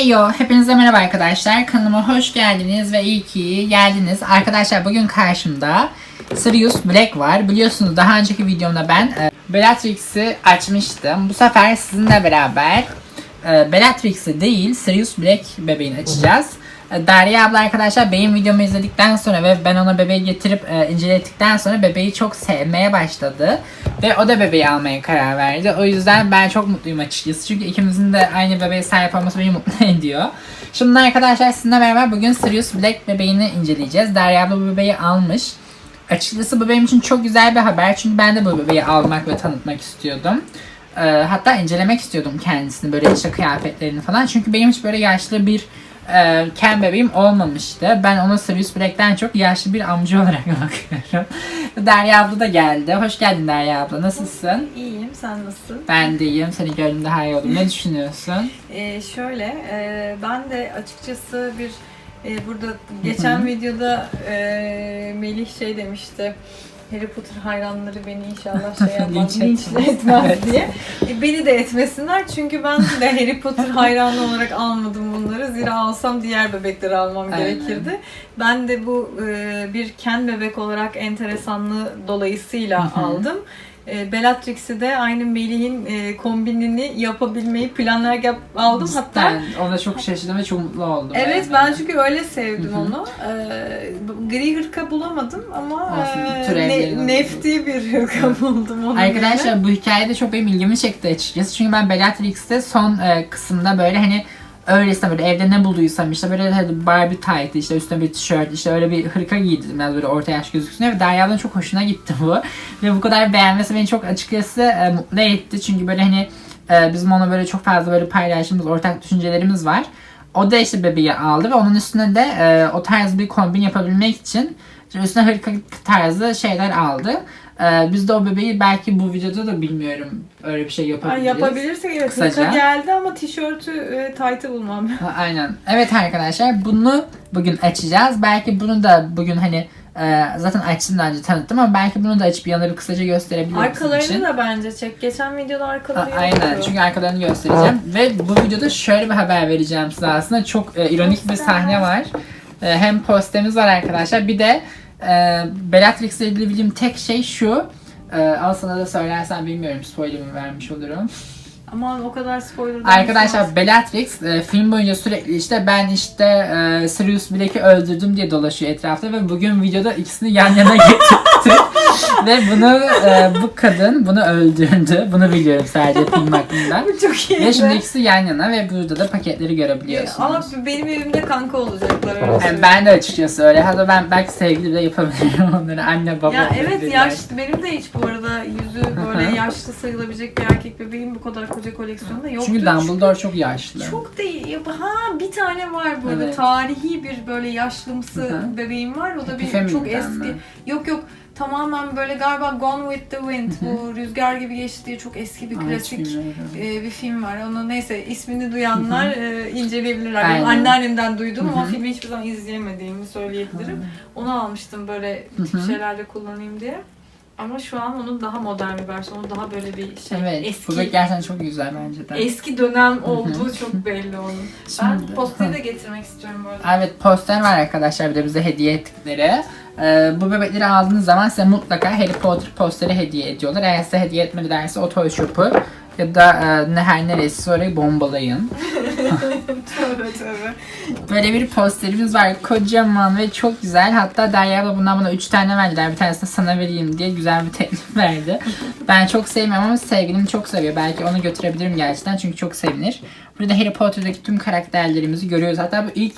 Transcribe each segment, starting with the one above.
Hey yo, hepinize merhaba arkadaşlar. Kanalıma hoş geldiniz ve iyi ki geldiniz. Arkadaşlar bugün karşımda Sirius Black var. Biliyorsunuz daha önceki videomda ben e, Bellatrix'i açmıştım. Bu sefer sizinle beraber e, Bellatrix'i değil Sirius Black bebeğini açacağız. E, Derya abla arkadaşlar benim videomu izledikten sonra ve ben ona bebeği getirip e, inceledikten sonra bebeği çok sevmeye başladı. Ve o da bebeği almaya karar verdi. O yüzden ben çok mutluyum açıkçası. Çünkü ikimizin de aynı bebeğe sahip olması beni mutlu ediyor. Şimdi arkadaşlar sizinle beraber bugün Sirius Black bebeğini inceleyeceğiz. Derya abla bu bebeği almış. Açıkçası bu benim için çok güzel bir haber. Çünkü ben de bu bebeği almak ve tanıtmak istiyordum. Ee, hatta incelemek istiyordum kendisini böyle işte kıyafetlerini falan. Çünkü benim hiç böyle yaşlı bir e, Ken bebeğim olmamıştı. Ben ona Sirius Black'ten çok yaşlı bir amca olarak bakıyorum. Derya abla da geldi. Hoş geldin Derya abla. Nasılsın? İyiyim, sen nasılsın? Ben de iyiyim. Seni gördüm daha iyi oldum. Ne düşünüyorsun? Ee, şöyle, e, ben de açıkçası bir e, burada geçen videoda e, Melih şey demişti. Harry Potter hayranları beni inşallah şey yapmaz, Linç linçle etmez. Evet. diye. E, beni de etmesinler çünkü ben de Harry Potter hayranı olarak almadım bunları. Zira alsam diğer bebekleri almam Aynen. gerekirdi. Ben de bu e, bir Ken bebek olarak enteresanlığı dolayısıyla aldım. E, Bellatrix'i de aynı Melih'in e, kombinini yapabilmeyi planlarken aldım. Hatta Ben ona çok şaşırdım ve çok mutlu oldum. Evet ben çünkü öyle sevdim onu. Ee, gri hırka bulamadım ama Olsun, e, ne- nefti bir hırka buldum göre. Arkadaşlar bu hikayede çok benim ilgimi çekti açıkçası. Çünkü ben Bellatrix'te son e, kısımda böyle hani öylesine böyle evde ne bulduysam işte böyle hani Barbie tight işte üstüne bir tişört işte öyle bir hırka giydim biraz böyle orta yaş gözüksün ve Derya'nın çok hoşuna gitti bu. Ve bu kadar beğenmesi beni çok açıkçası e, mutlu etti. Çünkü böyle hani e, bizim ona böyle çok fazla böyle paylaştığımız ortak düşüncelerimiz var. O da işte bebeği aldı ve onun üstüne de e, o tarz bir kombin yapabilmek için işte üstüne hırka tarzı şeyler aldı. E, biz de o bebeği belki bu videoda da bilmiyorum öyle bir şey yapabiliriz. yapabilirsek evet Kısaca. hırka geldi ama tişörtü e, tight'ı bulmam. Ha, aynen. Evet arkadaşlar bunu bugün açacağız. Belki bunu da bugün hani e, zaten açtım daha önce tanıttım ama belki bunu da açıp yanları kısaca gösterebilirim sizin için. Arkalarını da bence çek. Geçen videoda arkaları Aynen yoktu. çünkü arkalarını göstereceğim ve bu videoda şöyle bir haber vereceğim size aslında çok e, ironik bir Poster. sahne var. E, hem postemiz var arkadaşlar bir de e, Bellatrix ile ilgili bildiğim tek şey şu. E, al sana da söylersen bilmiyorum spoiler'ımı vermiş olurum. Aman o kadar spoiler Arkadaşlar Bellatrix e, film boyunca sürekli işte ben işte e, Sirius Black'i öldürdüm diye dolaşıyor etrafta ve bugün videoda ikisini yan yana getirdi. Ve bunu e, bu kadın bunu öldürdü. Bunu biliyorum sadece film hakkında. Bu çok iyi. Ve şimdi ikisi yan yana ve burada da paketleri görebiliyorsunuz. Ama benim evimde kanka olacaklar öyle Yani ben de açıkçası öyle. Hatta ben belki sevgili bile yapabilirim onları. Anne baba. Ya evet olabilirler. yaşlı benim de hiç bu arada yüzü böyle yaşlı sayılabilecek bir erkek bebeğim bu kadar koca koleksiyonda yoktu. Çünkü Dumbledore çok yaşlı. Çok değil. Ya, Ha bir tane var böyle Evet. tarihi bir böyle yaşlımsı Hı hı. bebeğim var. O da bir Epifemi'den çok mi? eski. Yok yok tamamen böyle galiba Gone with the Wind bu rüzgar gibi geçti diye çok eski bir klasik e, bir film var. Onu neyse ismini duyanlar e, inceleyebilirler. Aynen. Anneannemden duydum ama filmi hiçbir zaman izleyemediğimi söyleyebilirim. Onu almıştım böyle hı. şeylerde kullanayım diye. Ama şu an onun daha modern bir versiyonu, daha böyle bir şey Evet. eski Bu bebek gerçekten çok güzel bence de. eski dönem olduğu çok belli onun. Şimdi- Ben posteri de getirmek istiyorum bu arada. Evet poster var arkadaşlar bir de bize hediye ettikleri. Ee, bu bebekleri aldığınız zaman size mutlaka Harry Potter posteri hediye ediyorlar. Eğer size hediye etmedilerse o Toy Shop'u ya da e, ne her neresi orayı bombalayın. tövbe tövbe. Böyle bir posterimiz var. Kocaman ve çok güzel. Hatta Derya abla bundan bana 3 tane verdiler. Bir tanesini sana vereyim diye güzel bir teklif verdi. Ben çok sevmiyorum ama sevgilim çok seviyor. Belki onu götürebilirim gerçekten çünkü çok sevinir. Burada Harry Potter'daki tüm karakterlerimizi görüyoruz. Hatta bu ilk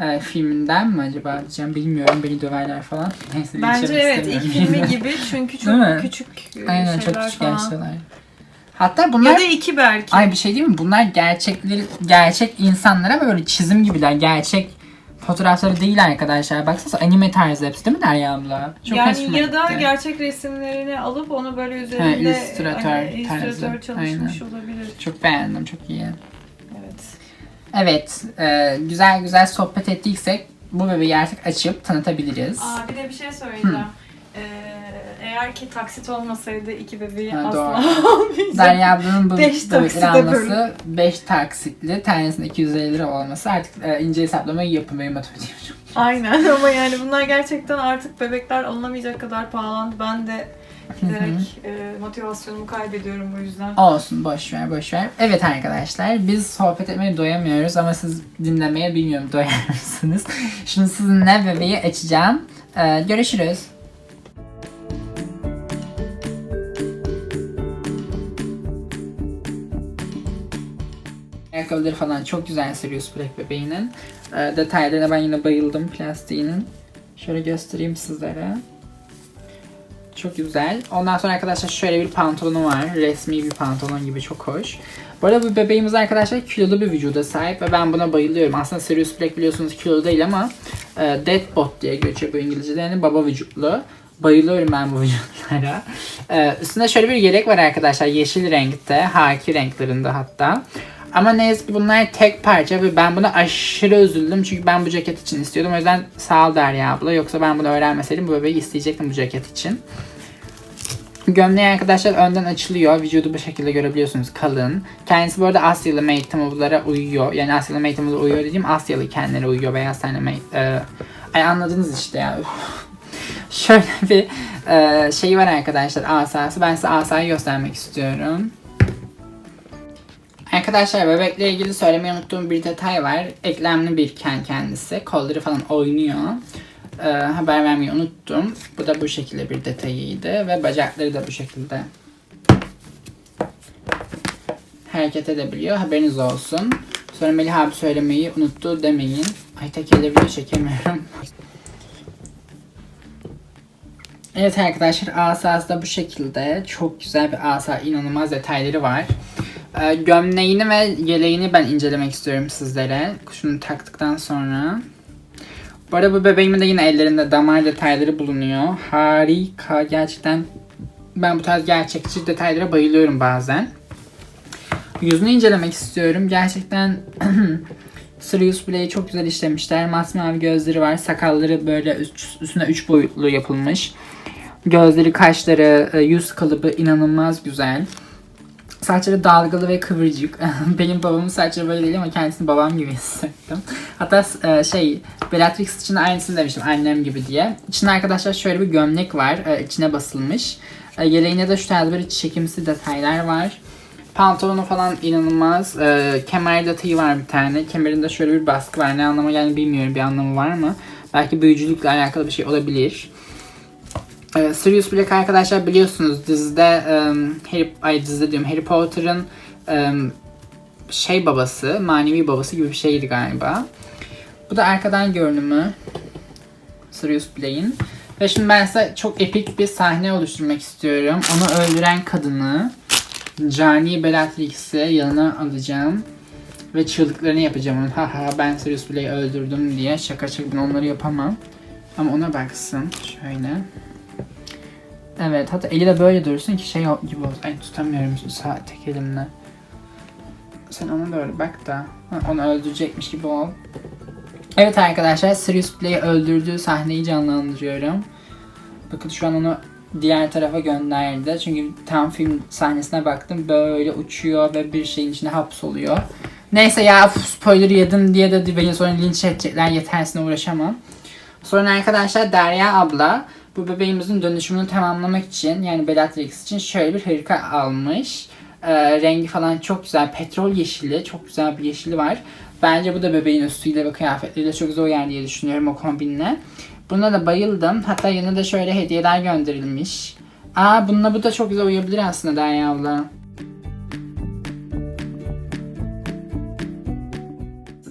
e, filminden mi acaba diyeceğim bilmiyorum. Beni döverler falan. Neyse Bence evet ilk filmi gibi çünkü çok küçük e, Aynen şeyler çok küçük falan. yaşlılar. Hatta bunlar Ya da iki belki. Ay bir şey değil mi? Bunlar gerçekleri, gerçek insanlar ama böyle çizim gibiler. Gerçek fotoğrafları değil arkadaşlar. Baksanıza anime tarzı hepsi değil mi Derya abla? Çok yani ya da gitti. gerçek resimlerini alıp onu böyle üzerinde illüstratör hani, illüstratör tarzı. çalışmış olabilir. Çok beğendim. Çok iyi. Evet. E, güzel güzel sohbet ettiysek bu bebeği artık açıp tanıtabiliriz. Aa bir de bir şey söyleyeceğim. Ee, eğer ki taksit olmasaydı iki bebeği Ha, asla almayacaktım. Derya ablanın bu Beş bebekleri taksite alması 5 taksitli, tanesinde 250 lira olması artık e, ince hesaplamayı yapın benim matematiğim çok. Aynen ama yani bunlar gerçekten artık bebekler alınamayacak kadar pahalandı. Ben de giderek e, motivasyonumu kaybediyorum bu yüzden. Olsun boş ver boş ver. Evet arkadaşlar biz sohbet etmeye doyamıyoruz ama siz dinlemeye bilmiyorum doyar mısınız? Şimdi sizinle bebeği açacağım. Ee, görüşürüz. Ayakkabıları falan çok güzel Sirius Black bebeğinin. Ee, detaylarına ben yine bayıldım plastiğinin. Şöyle göstereyim sizlere. Çok güzel. Ondan sonra arkadaşlar şöyle bir pantolonu var. Resmi bir pantolon gibi çok hoş. Bu arada bu bebeğimiz arkadaşlar kilolu bir vücuda sahip ve ben buna bayılıyorum. Aslında Sirius Black biliyorsunuz kilolu değil ama e, dead bot diye geçiyor bu İngilizce'de. Yani baba vücutlu. Bayılıyorum ben bu vücutlara. E, üstünde şöyle bir yelek var arkadaşlar. Yeşil renkte. Haki renklerinde hatta. Ama ne yazık ki bunlar tek parça ve ben buna aşırı üzüldüm. Çünkü ben bu ceket için istiyordum. O yüzden sağ ol Derya abla. Yoksa ben bunu öğrenmeseydim bu bebeği isteyecektim bu ceket için. Gömleği arkadaşlar önden açılıyor. Vücudu bu şekilde görebiliyorsunuz kalın. Kendisi bu arada Asyalı meytamılara uyuyor. Yani Asyalı meytamılara uyuyor dediğim Asyalı kendileri uyuyor. Beyaz tane mey... Ee, ay anladınız işte ya. Şöyle bir e, şey var arkadaşlar asası. Ben size asayı göstermek istiyorum. Arkadaşlar bebekle ilgili söylemeyi unuttuğum bir detay var. Eklemli bir ken kendisi. Kolları falan oynuyor. Ee, haber vermeyi unuttum. Bu da bu şekilde bir detayıydı ve bacakları da bu şekilde hareket edebiliyor. Haberiniz olsun. Sonra Melih abi söylemeyi unuttu demeyin. Ay tek elle video çekemiyorum. Evet arkadaşlar asası da bu şekilde. Çok güzel bir asa. inanılmaz detayları var. Ee, gömleğini ve yeleğini ben incelemek istiyorum sizlere. Şunu taktıktan sonra. Bu arada bu bebeğimin de yine ellerinde damar detayları bulunuyor. Harika. Gerçekten ben bu tarz gerçekçi detaylara bayılıyorum bazen. Yüzünü incelemek istiyorum. Gerçekten Sirius Black'i çok güzel işlemişler. Masmavi gözleri var. Sakalları böyle üst- üstüne 3 boyutlu yapılmış. Gözleri, kaşları, e, yüz kalıbı inanılmaz güzel. Saçları dalgalı ve kıvırcık. Benim babamın saçları böyle değil ama kendisini babam gibi hissettim. Hatta e, şey Bellatrix için aynısını demiştim annem gibi diye. İçinde arkadaşlar şöyle bir gömlek var. e, içine basılmış. E, Yeleğinde de şu tarz böyle çekimsi detaylar var. Pantolonu falan inanılmaz. E, kemer detayı var bir tane. Kemerinde şöyle bir baskı var. Ne anlama geldiğini bilmiyorum. Bir anlamı var mı? Belki büyücülükle alakalı bir şey olabilir. Ee, Sirius Black arkadaşlar biliyorsunuz dizide um, Harry, ay dizide diyorum Harry Potter'ın um, şey babası, manevi babası gibi bir şeydi galiba. Bu da arkadan görünümü Sirius Black'in. Ve şimdi ben size çok epik bir sahne oluşturmak istiyorum. Onu öldüren kadını Cani Bellatrix'i yanına alacağım. Ve çığlıklarını yapacağım onun. Ha ha ben Sirius Black'i öldürdüm diye. Şaka şaka ben onları yapamam. Ama ona baksın. Şöyle. Evet hatta eli de böyle dursun ki şey gibi olsun. Ay tutamıyorum şu sağ tek elimle. Sen ona doğru bak da onu öldürecekmiş gibi ol. Evet arkadaşlar Sirius Black'i öldürdüğü sahneyi canlandırıyorum. Bakın şu an onu diğer tarafa gönderdi. Çünkü tam film sahnesine baktım böyle uçuyor ve bir şeyin içine hapsoluyor. Neyse ya spoiler yedim diye de beni sonra linç edecekler yetersine uğraşamam. Sonra arkadaşlar Derya abla bu bebeğimizin dönüşümünü tamamlamak için yani Bellatrix için şöyle bir hırka almış. Ee, rengi falan çok güzel. Petrol yeşili. Çok güzel bir yeşili var. Bence bu da bebeğin üstüyle ve kıyafetleriyle çok güzel uyar diye düşünüyorum o kombinle. Buna da bayıldım. Hatta yanına da şöyle hediyeler gönderilmiş. Aa bununla bu da çok güzel uyabilir aslında Derya abla.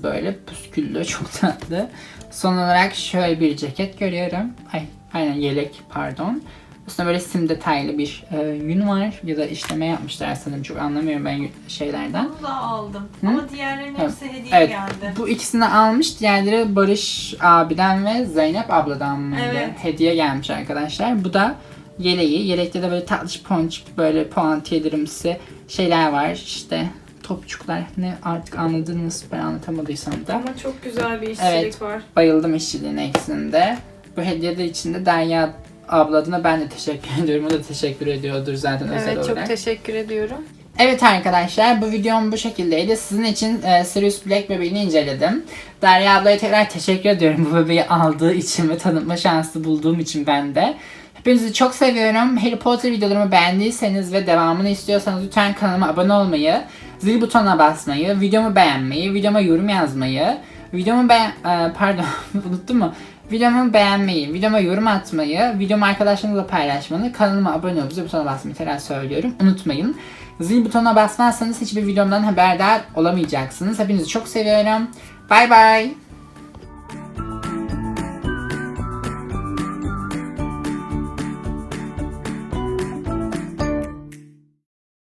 Böyle püsküllü çok tatlı. Son olarak şöyle bir ceket görüyorum. Ay aynen yelek pardon. Üstünde böyle sim detaylı bir e, yün var ya da işleme yapmışlar sanırım çok anlamıyorum ben şeylerden. Bunu da aldım. Hı? Ama diğerlerinin Evet. hepsi hediye Evet geldi. bu ikisini almış diğerleri Barış abiden ve Zeynep abladan mıydı? Evet. Hediye gelmiş arkadaşlar. Bu da yeleği. Yelekte de böyle tatlış ponçik böyle puantiyelerimsi şeyler var işte topçuklar ne artık anladınız ben anlatamadıysam da. Ama çok güzel bir işçilik Evet. var. Bayıldım işçiliğine ikisinde. Bu hediyeler içinde Derya abla adına ben de teşekkür ediyorum. O da teşekkür ediyordur zaten özel Evet olarak. çok teşekkür ediyorum. Evet arkadaşlar bu videom bu şekildeydi. Sizin için e, Sirius Black bebeğini inceledim. Derya ablaya tekrar teşekkür ediyorum bu bebeği aldığı için ve tanıtma şansı bulduğum için ben de. Hepinizi çok seviyorum. Harry Potter videolarımı beğendiyseniz ve devamını istiyorsanız lütfen kanalıma abone olmayı, zil butonuna basmayı, videomu beğenmeyi, videoma yorum yazmayı, videomu beğen... pardon unuttum mu? Videomu beğenmeyi, videoma yorum atmayı, videomu arkadaşlarınızla paylaşmanı, kanalıma abone olup zil butonuna basmayı tekrar söylüyorum. Unutmayın. Zil butonuna basmazsanız hiçbir videomdan haberdar olamayacaksınız. Hepinizi çok seviyorum. Bay bay.